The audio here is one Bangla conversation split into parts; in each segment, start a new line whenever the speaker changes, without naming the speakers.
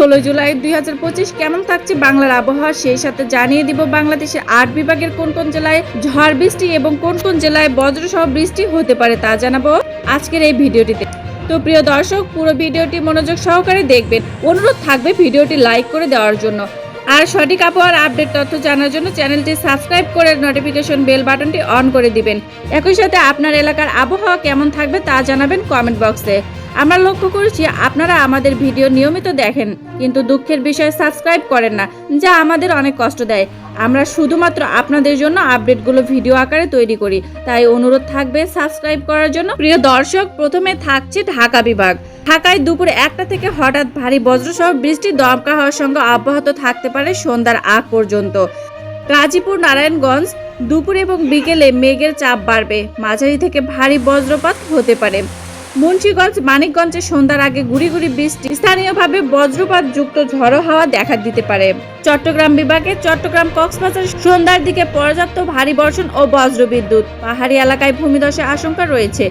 ষোলো জুলাই দুই হাজার পঁচিশ কেমন থাকছে বাংলার আবহাওয়া? সেই সাথে জানিয়ে দিব বাংলাদেশের আট বিভাগের কোন কোন জেলায় ঝড় বৃষ্টি এবং কোন কোন জেলায় বজ্র বজ্রসহ বৃষ্টি হতে পারে তা জানাব আজকের এই ভিডিওটিতে। তো প্রিয় দর্শক, পুরো ভিডিওটি মনোযোগ সহকারে দেখবেন। অনুরোধ থাকবে ভিডিওটি লাইক করে দেওয়ার জন্য। আর সঠিক আবহাওয়ার আপডেট তথ্য জানার জন্য চ্যানেলটি সাবস্ক্রাইব করে নোটিফিকেশন বেল বাটনটি অন করে দিবেন। একই সাথে আপনার এলাকার আবহাওয়া কেমন থাকবে তা জানাবেন কমেন্ট বক্সে। আমরা লক্ষ্য করেছি আপনারা আমাদের ভিডিও নিয়মিত দেখেন, কিন্তু দুঃখের বিষয়ে সাবস্ক্রাইব করেন না, যা আমাদের অনেক কষ্ট দেয়। আমরা শুধুমাত্র আপনাদের জন্য আপডেটগুলো ভিডিও আকারে তৈরি করি, তাই অনুরোধ থাকবে সাবস্ক্রাইব করার জন্য। প্রিয় দর্শক, প্রথমে থাকছে ঢাকা বিভাগ। ঢাকায় দুপুর একটা থেকে হঠাৎ ভারী বজ্রসহ বৃষ্টি দমকা হওয়ার সঙ্গে অব্যাহত থাকতে পারে সন্ধ্যার আগ পর্যন্ত। গাজীপুর, নারায়ণগঞ্জ দুপুর এবং বিকেলে মেঘের চাপ বাড়বে, মাঝারি থেকে ভারী বজ্রপাত হতে পারে। মুন্সিগঞ্জ, মানিকগঞ্জে সন্ধ্যার আগে গুড়ি গুড়ি বৃষ্টি। স্থানীয়ভাবে বজ্রপাত যুক্ত ঝড়ো হাওয়া দেখা দিতে পারে। চট্টগ্রাম বিভাগে চট্টগ্রাম কক্সবাজার সন্ধ্যার দিকে পর্যাপ্ত ভারী বর্ষণ ও বজ্রবিদ্যুৎ। পাহাড়ি এলাকায় ভূমিধসের আশঙ্কা রয়েছে।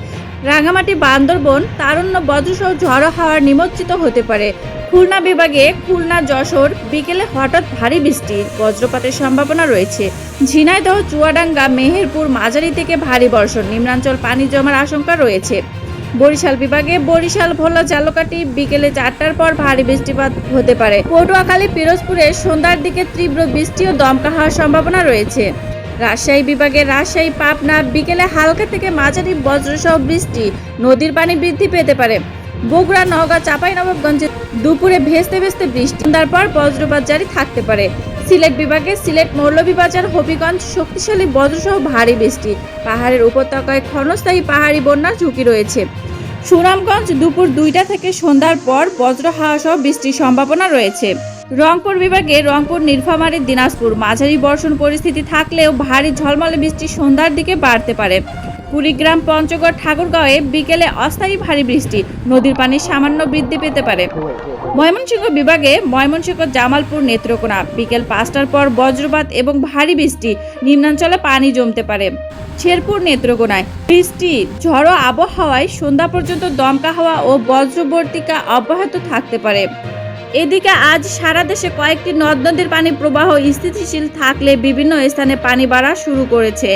রাঙামাটি, বান্দরবন, তারুণ্য বজ্রসহ ঝড়ো হাওয়ার নিমজ্জিত হতে পারে। খুলনা বিভাগে খুলনা, যশোর বিকেলে হঠাৎ ভারী বৃষ্টি, বজ্রপাতের সম্ভাবনা রয়েছে। ঝিনাইদহ, চুয়াডাঙ্গা, মেহেরপুর, মাঝারি থেকে ভারী বর্ষণ, নিম্নাঞ্চল পানি জমার আশঙ্কা রয়েছে। বরিশাল বিভাগে বরিশাল ভোলা জালকাটি বিকেলে চারটার পর ভারী বৃষ্টিপাত হতে পারে। পটুয়াখালী, পিরোজপুরে সন্ধ্যার দিকে তীব্র বৃষ্টি ও দমকা হওয়ার সম্ভাবনা রয়েছে। রাজশাহী বিভাগে রাজশাহী, পাবনা বিকেলে হালকা থেকে মাঝারি বজ্রসহ বৃষ্টি। নদীর পানি বৃদ্ধি পেতে পারে। বগুড়া, নওগাঁ চাঁপাইনবাবগঞ্জে দুপুরে ভেস্তে ভেস্তে বৃষ্টি। তারপর বজ্রপাত জারি থাকতে পারে। সিলেট বিভাগে সিলেট মৌলভীবাজার, হবিগঞ্জ, শক্তিশালী বজ্রসহ ভারী বৃষ্টি। পাহাড়ের উপত্যকায় ক্ষণস্থায়ী পাহাড়ি বন্যার ঝুঁকি রয়েছে। সুনামগঞ্জ দুপুর দুইটা থেকে সন্ধ্যার পর বজ্র হাওয়া সহ বৃষ্টির সম্ভাবনা রয়েছে। রংপুর বিভাগে রংপুর, নীলফামারী, দিনাজপুর মাঝারি বর্ষণ পরিস্থিতি থাকলেও ভারী ঝলমলে বৃষ্টি সন্ধ্যার দিকে বাড়তে পারে। কুড়িগ্রাম, পঞ্চগড়, ঠাকুরগাঁওয়ে বিকেলে অস্থায়ী ভারী বৃষ্টি নদীর পানি সামান্য বৃদ্ধি পেতে পারে। ময়মনসিংহ বিভাগে ময়মনসিংহ, জামালপুর নেত্রকোনা বিকেল পাঁচটার পর বজ্রপাত এবং ভারী বৃষ্টি নিম্নাঞ্চলে পানি জমতে পারে। শেরপুর নেত্রকোনায় বৃষ্টি, ঝড়ো আবহাওয়ায় সন্ধ্যা পর্যন্ত দমকা হাওয়া ও বজ্রবর্তিকা অব্যাহত থাকতে পারে। এদিকে আজ সারা দেশে কয়েকটি নদ নদীর পানি প্রবাহ স্থিতিশীল থাকলে বিভিন্ন স্থানে পানি বাড়া শুরু করেছে।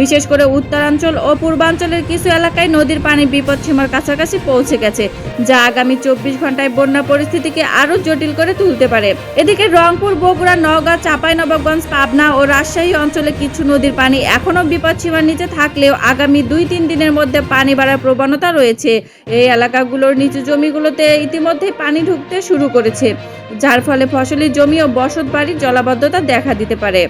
বিশেষ করে উত্তরাঞ্চল ও পূর্বাঞ্চলের কিছু এলাকায় নদীর পানি বিপদসীমার কাছাকাছি পৌঁছে গেছে, যা আগামী চব্বিশ ঘন্টায় বন্যা পরিস্থিতিকে আরও জটিল করে তুলতে পারে। এদিকে রংপুর, বগুড়া, নওগাঁ, চাঁপাইনবাবগঞ্জ, পাবনা ও রাজশাহী অঞ্চলে কিছু নদীর পানি এখনও বিপদসীমার নিচে থাকলেও আগামী দুই তিন দিনের মধ্যে পানি বাড়ার প্রবণতা রয়েছে। এই এলাকাগুলোর নিচু জমিগুলোতে ইতিমধ্যে পানি ঢুকতে শুরু করেছে। যার ফলে ফসলের জমি ও বসত বাড়ির জলাবদ্ধতা দেখা দিতে পারে।